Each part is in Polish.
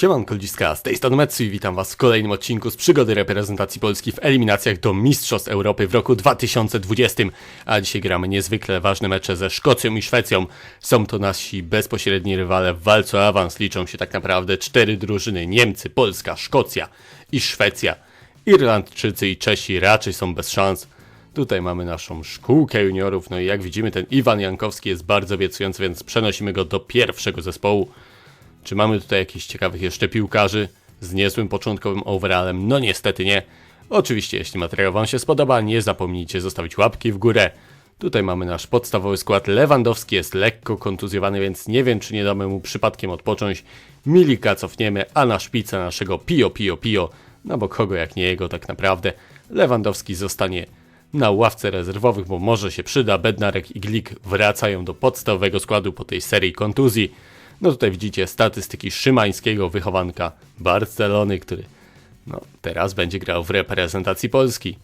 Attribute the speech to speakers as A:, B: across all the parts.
A: Siemanko ludziska, z tej strony Metsu i witam was w kolejnym odcinku z przygody reprezentacji Polski w eliminacjach do Mistrzostw Europy w roku 2020. A dzisiaj gramy niezwykle ważne mecze ze Szkocją i Szwecją. Są to nasi bezpośredni rywale w walce o awans. Liczą się tak naprawdę cztery drużyny. Niemcy, Polska, Szkocja i Szwecja. Irlandczycy i Czesi raczej są bez szans. Tutaj mamy naszą szkółkę juniorów, no i jak widzimy ten Iwan Jankowski jest bardzo obiecujący, więc przenosimy go do pierwszego zespołu. Czy mamy tutaj jakichś ciekawych jeszcze piłkarzy z niezłym początkowym overallem? No niestety nie. Oczywiście, jeśli materiał Wam się spodoba, nie zapomnijcie zostawić łapki w górę. Tutaj mamy nasz podstawowy skład. Lewandowski jest lekko kontuzjowany, więc nie wiem, czy nie damy mu przypadkiem odpocząć. Milika cofniemy, a na szpicę naszego Pio Pio Pio, no bo kogo jak nie jego tak naprawdę. Lewandowski zostanie na ławce rezerwowych, bo może się przyda. Bednarek i Glik wracają do podstawowego składu po tej serii kontuzji. No tutaj widzicie statystyki szymańskiego wychowanka Barcelony, który no, teraz będzie grał w reprezentacji Polski.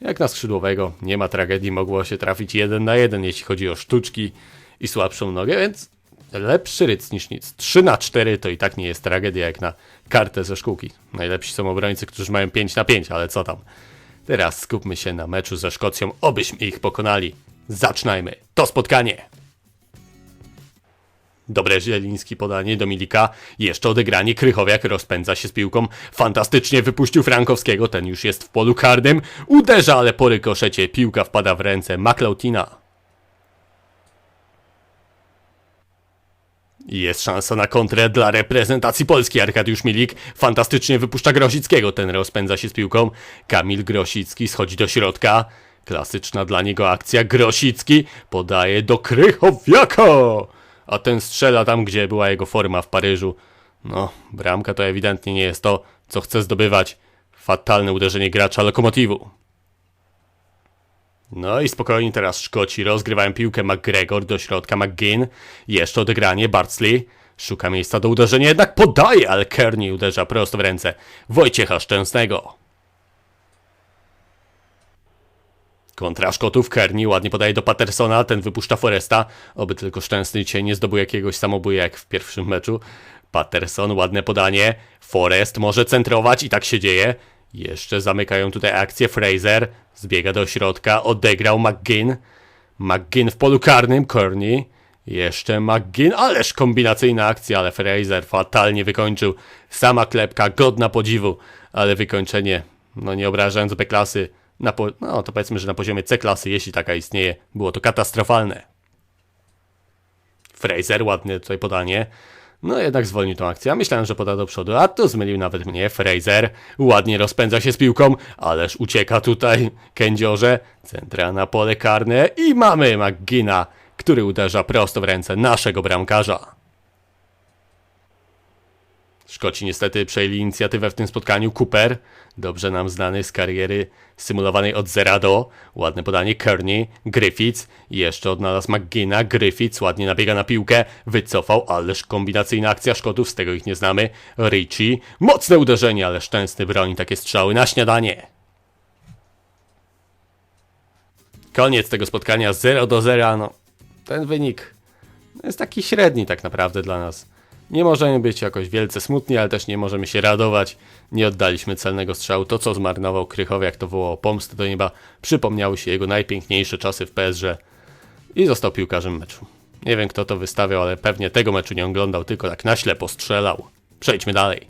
A: Jak na skrzydłowego nie ma tragedii, mogło się trafić jeden na jeden, jeśli chodzi o sztuczki i słabszą nogę, więc lepszy ryc niż nic. 3 na 4 to i tak nie jest tragedia jak na kartę ze szkółki. Najlepsi są obrońcy, którzy mają 5 na 5, ale co tam. Teraz skupmy się na meczu ze Szkocją, obyśmy ich pokonali. Zaczynajmy to spotkanie! Dobre Zieliński podanie do Milika. Jeszcze odegranie. Krychowiak rozpędza się z piłką. Fantastycznie wypuścił Frankowskiego. Ten już jest w polu karnym. Uderza, ale po rykoszecie piłka wpada w ręce McLautina. Jest szansa na kontrę dla reprezentacji Polski. Arkadiusz Milik fantastycznie wypuszcza Grosickiego. Ten rozpędza się z piłką. Kamil Grosicki schodzi do środka. Klasyczna dla niego akcja. Grosicki podaje do Krychowiaka a ten strzela tam, gdzie była jego forma w Paryżu. No, bramka to ewidentnie nie jest to, co chce zdobywać. Fatalne uderzenie gracza lokomotywu. No i spokojnie teraz Szkoci rozgrywają piłkę McGregor do środka McGinn. Jeszcze odegranie Bartsley. Szuka miejsca do uderzenia, jednak podaje, ale Kearney uderza prosto w ręce Wojciecha Szczęsnego. Kontra Szkotów, Kearney ładnie podaje do Pattersona, ten wypuszcza Foresta, oby tylko Szczęsny dzisiaj nie zdobył jakiegoś samobuja jak w pierwszym meczu. Patterson, ładne podanie, Forest może centrować i tak się dzieje. Jeszcze zamykają tutaj akcję, Fraser zbiega do środka, odegrał McGinn. McGinn w polu karnym, Kearney. Jeszcze McGinn, ależ kombinacyjna akcja, ale Fraser fatalnie wykończył. Sama klepka, godna podziwu, ale wykończenie, no nie obrażając B-klasy, na po, no to powiedzmy, że na poziomie C klasy, jeśli taka istnieje, było to katastrofalne. Fraser, ładne tutaj podanie. No jednak zwolnił tą akcję. Myślałem, że poda do przodu, a to zmylił nawet mnie. Fraser ładnie rozpędza się z piłką, ależ ucieka tutaj kędziorze. Centra na pole karne i mamy McGina, który uderza prosto w ręce naszego bramkarza. Szkoci niestety przejęli inicjatywę w tym spotkaniu. Cooper, dobrze nam znany z kariery symulowanej od zera do. Ładne podanie Kearney, Griffiths, jeszcze odnalazł McGinna, Griffiths ładnie nabiega na piłkę, wycofał, ależ kombinacyjna akcja Szkotów, z tego ich nie znamy. Richie, mocne uderzenie, ale szczęsny broni takie strzały na śniadanie. Koniec tego spotkania 0 do 0, no ten wynik jest taki średni tak naprawdę dla nas. Nie możemy być jakoś wielce smutni, ale też nie możemy się radować. Nie oddaliśmy celnego strzału. To, co zmarnował Krychowiak, to wołało pomstę do nieba. Przypomniały się jego najpiękniejsze czasy w PSG i został piłkarzem meczu. Nie wiem, kto to wystawiał, ale pewnie tego meczu nie oglądał, tylko tak na ślepo strzelał. Przejdźmy dalej.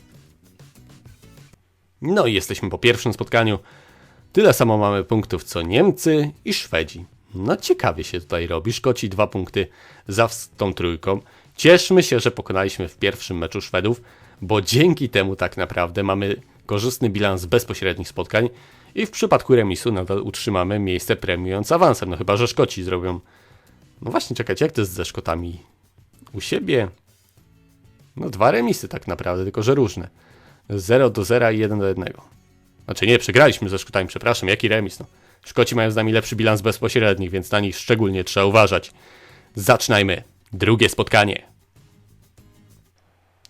A: No i jesteśmy po pierwszym spotkaniu. Tyle samo mamy punktów co Niemcy i Szwedzi. No ciekawie się tutaj robi. Szkoci dwa punkty za tą trójką. Cieszmy się, że pokonaliśmy w pierwszym meczu Szwedów, bo dzięki temu tak naprawdę mamy korzystny bilans bezpośrednich spotkań i w przypadku remisu nadal utrzymamy miejsce premiując awansem, no chyba, że Szkoci zrobią... No właśnie, czekajcie, jak to jest ze Szkotami? U siebie... No dwa remisy tak naprawdę, tylko że różne. 0 do 0 i 1 do 1. Znaczy nie, przegraliśmy ze Szkotami, przepraszam, jaki remis, no. Szkoci mają z nami lepszy bilans bezpośrednich, więc na nich szczególnie trzeba uważać. Zaczynajmy. Drugie spotkanie.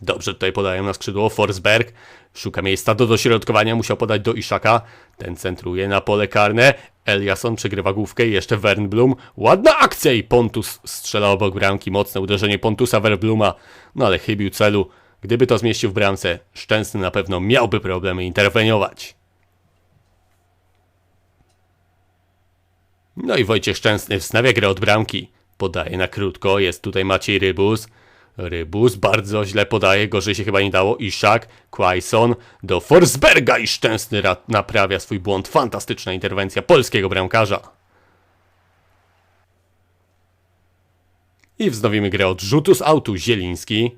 A: Dobrze tutaj podają na skrzydło. Forsberg szuka miejsca do dośrodkowania. Musiał podać do Iszaka. Ten centruje na pole karne. Eliasson przegrywa główkę i jeszcze Wernblum. Ładna akcja i Pontus strzela obok bramki. Mocne uderzenie Pontusa Wernbluma. No ale chybił celu. Gdyby to zmieścił w bramce, Szczęsny na pewno miałby problemy interweniować. No i Wojciech Szczęsny wznawia grę od bramki. Podaje na krótko, jest tutaj Maciej Rybus. Rybus bardzo źle podaje, gorzej się chyba nie dało. Iszak, Quaison do Forsberga i Szczęsny ra- naprawia swój błąd. Fantastyczna interwencja polskiego bramkarza. I wznowimy grę od rzutu z autu Zieliński.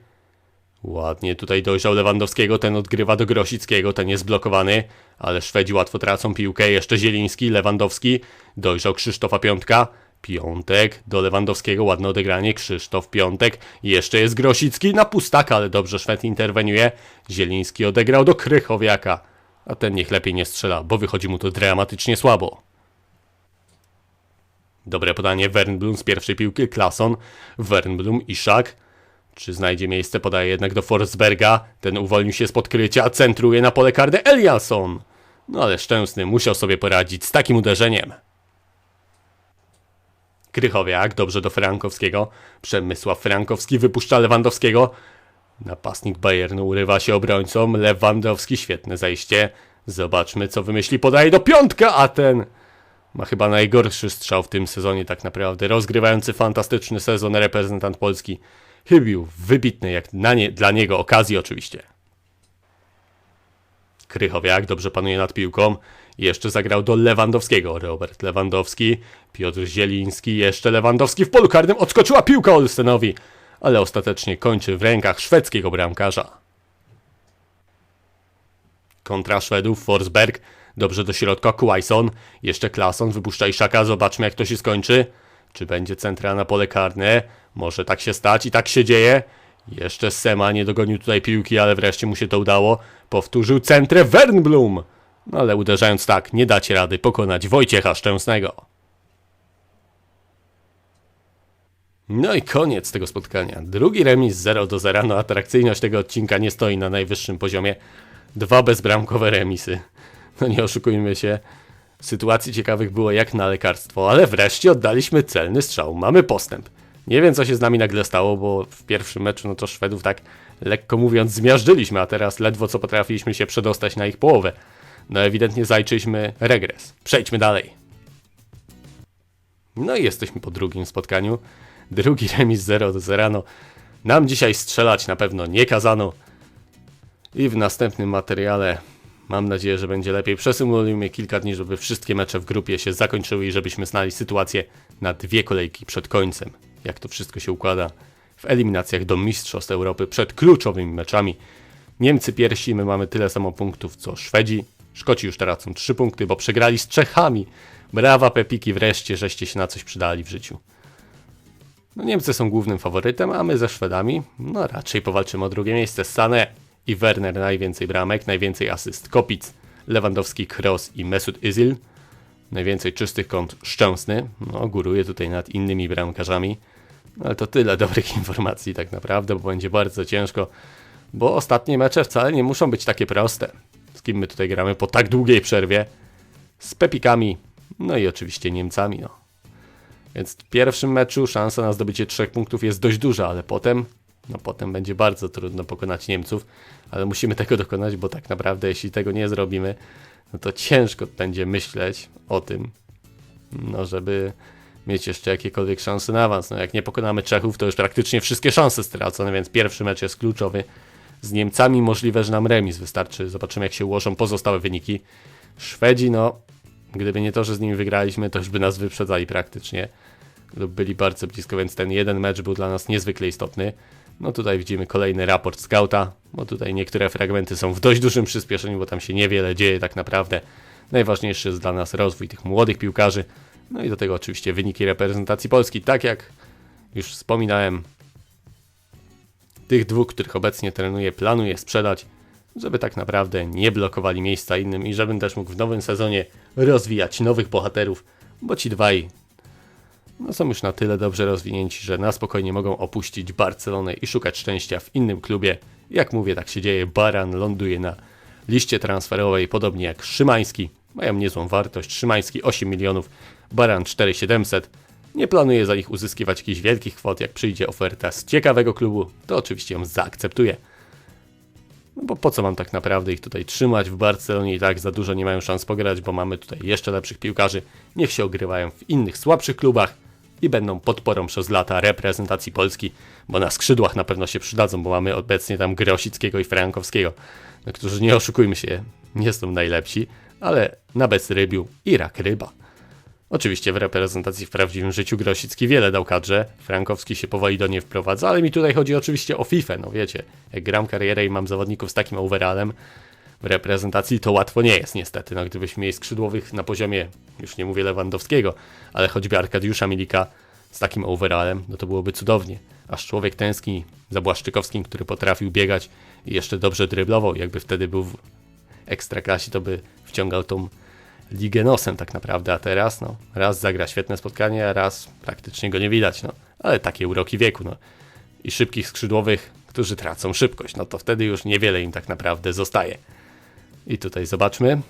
A: Ładnie tutaj dojrzał Lewandowskiego, ten odgrywa do Grosickiego, ten jest blokowany, ale Szwedzi łatwo tracą piłkę, jeszcze Zieliński, Lewandowski, dojrzał Krzysztofa Piątka, Piątek do Lewandowskiego, ładne odegranie, Krzysztof Piątek, jeszcze jest Grosicki na pustaka, ale dobrze Szwed interweniuje, Zieliński odegrał do Krychowiaka, a ten niech lepiej nie strzela, bo wychodzi mu to dramatycznie słabo. Dobre podanie Wernblum z pierwszej piłki, Klason, Wernblum, Iszak, czy znajdzie miejsce, podaje jednak do Forsberga. Ten uwolnił się z podkrycia, centruje na pole karne Eliasson. No ale Szczęsny musiał sobie poradzić z takim uderzeniem. Krychowiak, dobrze do Frankowskiego. Przemysław Frankowski wypuszcza Lewandowskiego. Napastnik Bayernu urywa się obrońcom. Lewandowski, świetne zajście. Zobaczmy, co wymyśli. Podaje do piątka, a ten ma chyba najgorszy strzał w tym sezonie tak naprawdę. Rozgrywający fantastyczny sezon reprezentant Polski. Chybił wybitnej jak nie, dla niego okazji oczywiście. Krychowiak dobrze panuje nad piłką. Jeszcze zagrał do Lewandowskiego. Robert Lewandowski, Piotr Zieliński, jeszcze Lewandowski w polu karnym. Odskoczyła piłka Olstenowi, ale ostatecznie kończy w rękach szwedzkiego bramkarza. Kontra Szwedów, Forsberg, dobrze do środka, Quaison, jeszcze Klason, wypuszcza Iszaka, zobaczmy jak to się skończy. Czy będzie centra na pole karne? Może tak się stać i tak się dzieje. Jeszcze Sema nie dogonił tutaj piłki, ale wreszcie mu się to udało. Powtórzył centrę Wernblum. No ale uderzając tak, nie dacie rady pokonać Wojciecha Szczęsnego. No i koniec tego spotkania. Drugi remis 0 do 0. No atrakcyjność tego odcinka nie stoi na najwyższym poziomie. Dwa bezbramkowe remisy. No nie oszukujmy się. Sytuacji ciekawych było jak na lekarstwo, ale wreszcie oddaliśmy celny strzał. Mamy postęp. Nie wiem, co się z nami nagle stało, bo w pierwszym meczu, no to Szwedów tak lekko mówiąc zmiażdżyliśmy, a teraz ledwo co potrafiliśmy się przedostać na ich połowę. No ewidentnie zajczyliśmy regres. Przejdźmy dalej. No i jesteśmy po drugim spotkaniu. Drugi remis 0 do 0. No, nam dzisiaj strzelać na pewno nie kazano. I w następnym materiale mam nadzieję, że będzie lepiej. Przesymulujmy kilka dni, żeby wszystkie mecze w grupie się zakończyły i żebyśmy znali sytuację na dwie kolejki przed końcem. Jak to wszystko się układa w eliminacjach do Mistrzostw Europy przed kluczowymi meczami. Niemcy pierwsi, my mamy tyle samo punktów co Szwedzi. Szkoci już teraz są 3 punkty, bo przegrali z Czechami. Brawa Pepiki, wreszcie żeście się na coś przydali w życiu. No Niemcy są głównym faworytem, a my ze Szwedami, no raczej powalczymy o drugie miejsce. Sane i Werner najwięcej bramek, najwięcej asyst Kopic, Lewandowski, Kroos i Mesut Özil. Najwięcej czystych kąt Szczęsny, no góruje tutaj nad innymi bramkarzami. No, ale to tyle dobrych informacji tak naprawdę, bo będzie bardzo ciężko, bo ostatnie mecze wcale nie muszą być takie proste. Z kim my tutaj gramy po tak długiej przerwie? Z Pepikami, no i oczywiście Niemcami, no. Więc w pierwszym meczu szansa na zdobycie trzech punktów jest dość duża, ale potem, no potem będzie bardzo trudno pokonać Niemców, ale musimy tego dokonać, bo tak naprawdę jeśli tego nie zrobimy, no to ciężko będzie myśleć o tym, no żeby mieć jeszcze jakiekolwiek szanse na awans. No jak nie pokonamy Czechów, to już praktycznie wszystkie szanse stracone, więc pierwszy mecz jest kluczowy. Z Niemcami możliwe, że nam remis wystarczy. Zobaczymy jak się ułożą pozostałe wyniki. Szwedzi, no gdyby nie to, że z nimi wygraliśmy, to już by nas wyprzedzali praktycznie. Lub byli bardzo blisko, więc ten jeden mecz był dla nas niezwykle istotny. No tutaj widzimy kolejny raport scouta, bo tutaj niektóre fragmenty są w dość dużym przyspieszeniu, bo tam się niewiele dzieje tak naprawdę. Najważniejszy jest dla nas rozwój tych młodych piłkarzy, no i do tego oczywiście wyniki reprezentacji Polski. Tak jak już wspominałem, tych dwóch, których obecnie trenuję, planuję sprzedać, żeby tak naprawdę nie blokowali miejsca innym i żebym też mógł w nowym sezonie rozwijać nowych bohaterów, bo ci dwaj no są już na tyle dobrze rozwinięci, że na spokojnie mogą opuścić Barcelonę i szukać szczęścia w innym klubie. Jak mówię, tak się dzieje. Baran ląduje na liście transferowej, podobnie jak Szymański. Mają niezłą wartość. Szymański 8 milionów, Baran 4700. Nie planuję za nich uzyskiwać jakichś wielkich kwot. Jak przyjdzie oferta z ciekawego klubu, to oczywiście ją zaakceptuję. No bo po co mam tak naprawdę ich tutaj trzymać w Barcelonie i tak za dużo nie mają szans pograć, bo mamy tutaj jeszcze lepszych piłkarzy. Niech się ogrywają w innych słabszych klubach i będą podporą przez lata reprezentacji Polski, bo na skrzydłach na pewno się przydadzą, bo mamy obecnie tam Grosickiego i Frankowskiego, no, którzy nie oszukujmy się, nie są najlepsi, ale na bezrybiu i rak ryba. Oczywiście w reprezentacji w prawdziwym życiu Grosicki wiele dał kadrze, Frankowski się powoli do niej wprowadza, ale mi tutaj chodzi oczywiście o FIFA, no wiecie, jak gram karierę i mam zawodników z takim overallem w reprezentacji, to łatwo nie jest niestety, no gdybyśmy mieli skrzydłowych na poziomie, już nie mówię Lewandowskiego, ale choćby Arkadiusza Milika z takim overallem, no to byłoby cudownie, aż człowiek tęskni za Błaszczykowskim, który potrafił biegać i jeszcze dobrze dryblował, jakby wtedy był w ekstraklasie, to by wciągał tą ligę nosem tak naprawdę, a teraz no, raz zagra świetne spotkanie, a raz praktycznie go nie widać, no. Ale takie uroki wieku, no. I szybkich skrzydłowych, którzy tracą szybkość, no to wtedy już niewiele im tak naprawdę zostaje. I tutaj zobaczmy.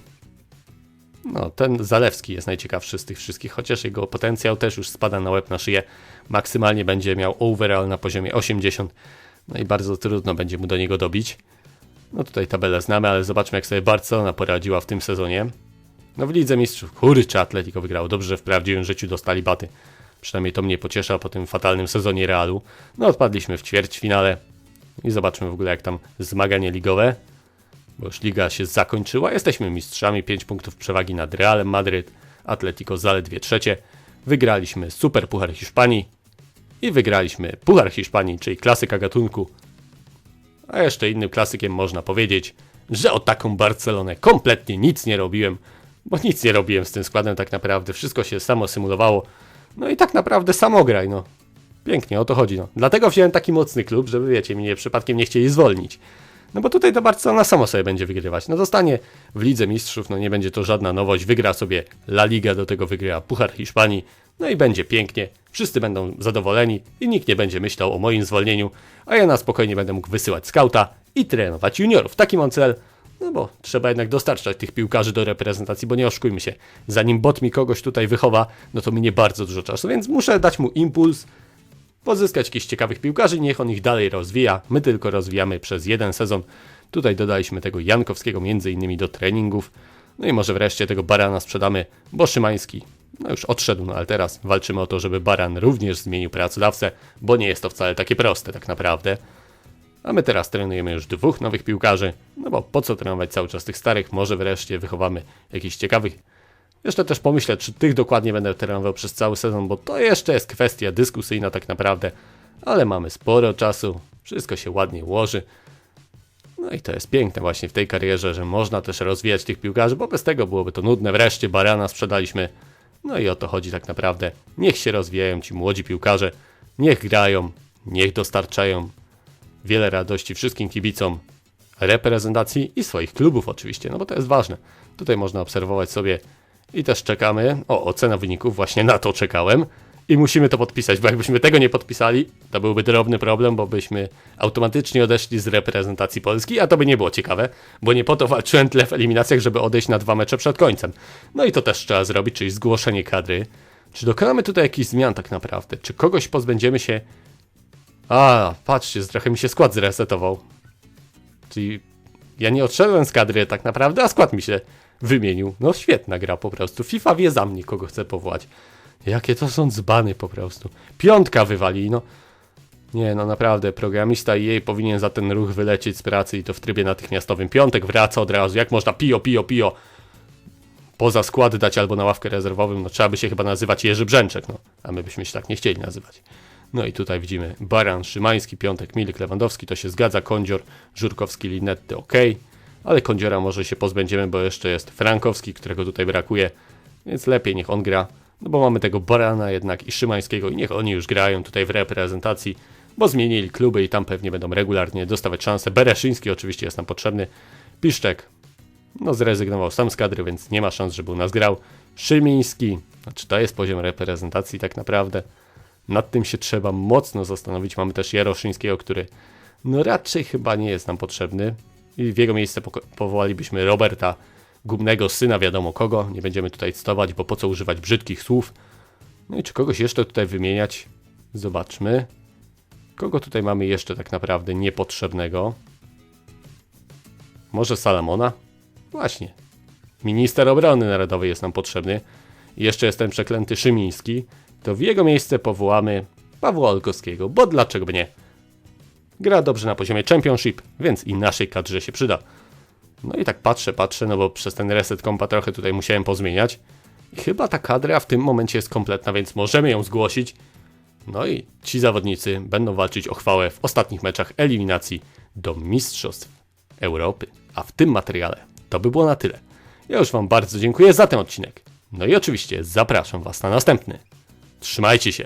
A: No, ten Zalewski jest najciekawszy z tych wszystkich, chociaż jego potencjał też już spada na łeb na szyję. Maksymalnie będzie miał overall na poziomie 80, no i bardzo trudno będzie mu do niego dobić. No tutaj tabelę znamy, ale zobaczmy jak sobie Barcelona poradziła w tym sezonie. No w Lidze Mistrzów, kurczę, Atletico wygrało. Dobrze, że w prawdziwym życiu dostali baty. Przynajmniej to mnie pociesza po tym fatalnym sezonie Realu. No odpadliśmy w ćwierćfinale. I zobaczmy w ogóle jak tam zmaganie ligowe. Bo już liga się zakończyła. Jesteśmy mistrzami, 5 punktów przewagi nad Realem Madryt. Atletico zaledwie trzecie. Wygraliśmy Super Puchar Hiszpanii. I wygraliśmy Puchar Hiszpanii, czyli klasyka gatunku. A jeszcze innym klasykiem można powiedzieć, że o taką Barcelonę kompletnie nic nie robiłem bo nic nie robiłem z tym składem tak naprawdę, wszystko się samo symulowało. No i tak naprawdę samograj, no. Pięknie, o to chodzi, no. Dlatego wziąłem taki mocny klub, żeby, wiecie, mnie przypadkiem nie chcieli zwolnić. No bo tutaj to Barcelona samo sobie będzie wygrywać. No zostanie w Lidze Mistrzów, no nie będzie to żadna nowość. Wygra sobie La Liga, do tego wygra Puchar Hiszpanii. No i będzie pięknie. Wszyscy będą zadowoleni i nikt nie będzie myślał o moim zwolnieniu, a ja na spokojnie będę mógł wysyłać skauta i trenować juniorów. Taki mam cel. No bo trzeba jednak dostarczać tych piłkarzy do reprezentacji, bo nie oszukujmy się, zanim bot mi kogoś tutaj wychowa, no to minie bardzo dużo czasu, więc muszę dać mu impuls, pozyskać jakichś ciekawych piłkarzy, niech on ich dalej rozwija. My tylko rozwijamy przez jeden sezon. Tutaj dodaliśmy tego Jankowskiego między innymi do treningów. No i może wreszcie tego Barana sprzedamy, bo Szymański no już odszedł, no ale teraz walczymy o to, żeby Baran również zmienił pracodawcę, bo nie jest to wcale takie proste tak naprawdę. A my teraz trenujemy już dwóch nowych piłkarzy, no bo po co trenować cały czas tych starych, może wreszcie wychowamy jakichś ciekawych. Jeszcze też pomyślę, czy tych dokładnie będę trenował przez cały sezon, bo to jeszcze jest kwestia dyskusyjna tak naprawdę, ale mamy sporo czasu, wszystko się ładnie ułoży. No i to jest piękne właśnie w tej karierze, że można też rozwijać tych piłkarzy, bo bez tego byłoby to nudne. Wreszcie Barana sprzedaliśmy. No i o to chodzi tak naprawdę. Niech się rozwijają ci młodzi piłkarze, niech grają, niech dostarczają wiele radości wszystkim kibicom reprezentacji i swoich klubów oczywiście, no bo to jest ważne. Tutaj można obserwować sobie i też czekamy. O, ocena wyników, właśnie na to czekałem. I musimy to podpisać, bo jakbyśmy tego nie podpisali, to byłby drobny problem, bo byśmy automatycznie odeszli z reprezentacji Polski, a to by nie było ciekawe, bo nie po to walczyłem tyle w eliminacjach, żeby odejść na dwa mecze przed końcem. No i to też trzeba zrobić, czyli zgłoszenie kadry. Czy dokonamy tutaj jakichś zmian tak naprawdę? Czy kogoś pozbędziemy się a, patrzcie, trochę mi się skład zresetował. Czyli ja nie odszedłem z kadry tak naprawdę, a skład mi się wymienił. No świetna gra po prostu. FIFA wie za mnie, kogo chce powołać. Jakie to są dzbany po prostu. Piątka wywali, no. Nie, no naprawdę, programista jej powinien za ten ruch wylecieć z pracy i to w trybie natychmiastowym. Piątek wraca od razu, jak można pio, pio, pio poza skład dać albo na ławkę rezerwowym, no trzeba by się chyba nazywać Jerzy Brzęczek, no. A my byśmy się tak nie chcieli nazywać. No i tutaj widzimy Baran, Szymański, Piątek, Milik, Lewandowski, to się zgadza, Kądzior, Żurkowski, Linetty, ok, ale Kądziora może się pozbędziemy, bo jeszcze jest Frankowski, którego tutaj brakuje, więc lepiej niech on gra, no bo mamy tego Barana jednak i Szymańskiego i niech oni już grają tutaj w reprezentacji, bo zmienili kluby i tam pewnie będą regularnie dostawać szanse. Bereszyński oczywiście jest nam potrzebny, Piszczek, no zrezygnował sam z kadry, więc nie ma szans, żeby u nas grał. Szymiński, znaczy to jest poziom reprezentacji tak naprawdę. Nad tym się trzeba mocno zastanowić. Mamy też Jaroszyńskiego, który no raczej chyba nie jest nam potrzebny. I w jego miejsce po powołalibyśmy Roberta, gumnego syna wiadomo kogo. Nie będziemy tutaj cytować, bo po co używać brzydkich słów. No i czy kogoś jeszcze tutaj wymieniać? Zobaczmy. Kogo tutaj mamy jeszcze tak naprawdę niepotrzebnego? Może Salamona? Właśnie. Minister obrony narodowej jest nam potrzebny. I jeszcze jest ten przeklęty Szymiński. To w jego miejsce powołamy Pawła Olkowskiego, bo dlaczego nie? Gra dobrze na poziomie Championship, więc i naszej kadrze się przyda. No i tak patrzę, patrzę, no bo przez ten reset kompa trochę tutaj musiałem pozmieniać. I chyba ta kadra w tym momencie jest kompletna, więc możemy ją zgłosić. No i ci zawodnicy będą walczyć o chwałę w ostatnich meczach eliminacji do Mistrzostw Europy. A w tym materiale to by było na tyle. Ja już Wam bardzo dziękuję za ten odcinek. No i oczywiście zapraszam Was na następny. Trzymajcie się!